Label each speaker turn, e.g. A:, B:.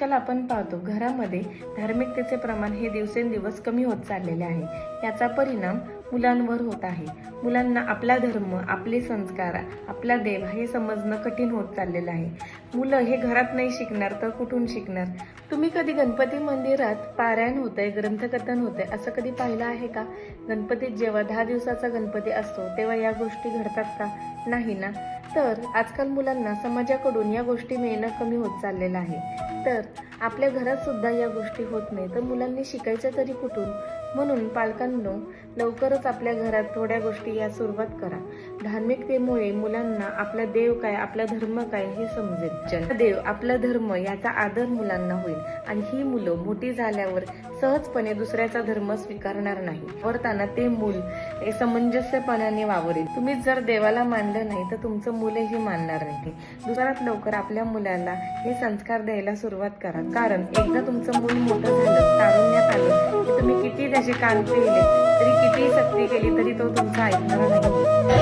A: आजकाल आपण पाहतो घरामध्ये धार्मिकतेचे प्रमाण हे दिवसेंदिवस कमी होत चाललेले आहे. याचा परिणाम मुलांवर होत आहे. मुलांना आपला धर्म आपले संस्कार आपला देव हे समजणं कठीण होत चाललेलं आहे. मुलं हे घरात नाही शिकणार तर कुठून शिकणार? तुम्ही कधी गणपती मंदिरात पारायण होतंय ग्रंथकथन होतंय असं कधी पाहिलं आहे का? गणपतीत जेव्हा दहा दिवसाचा गणपती असतो तेव्हा या गोष्टी घडतात का? नाही ना. तर आजकाल मुलांना समाजाकडून या गोष्टी मिळणं कमी होत चाललेलं आहे. तर आपल्या घरात सुद्धा या गोष्टी होत नाही. तर मुलांनी शिकायचं तरी कुठून? म्हणून पालकांनो लवकरच आपल्या घरात थोड्या गोष्टी या सुरुवात करा. धार्मिकतेमुळे मुलांना आपला देव काय आपला धर्म काय हे समजेल. जन देव आपला धर्म याचा आदर मुलांना होईल. आणि ही मुलं मोठी झाल्यावर सहजपणे दुसऱ्याचा धर्म स्वीकारणार नाही. वावरताना ते मूल हे समंजस्यपणाने वावरेल. तुम्ही जर देवाला मानलं नाही तर तुमचं मुलंही मानणार नाही. दुसऱ्यात लवकर आपल्या मुलाला हे संस्कार द्यायला सुरुवात करा. कारण एकदा तुमचं मूल मोठं झालं तारुण्यात आलं त्याचे कान पिले तरी कितीही सक्ती केली तरी तो तुमचा ऐकणार नाही.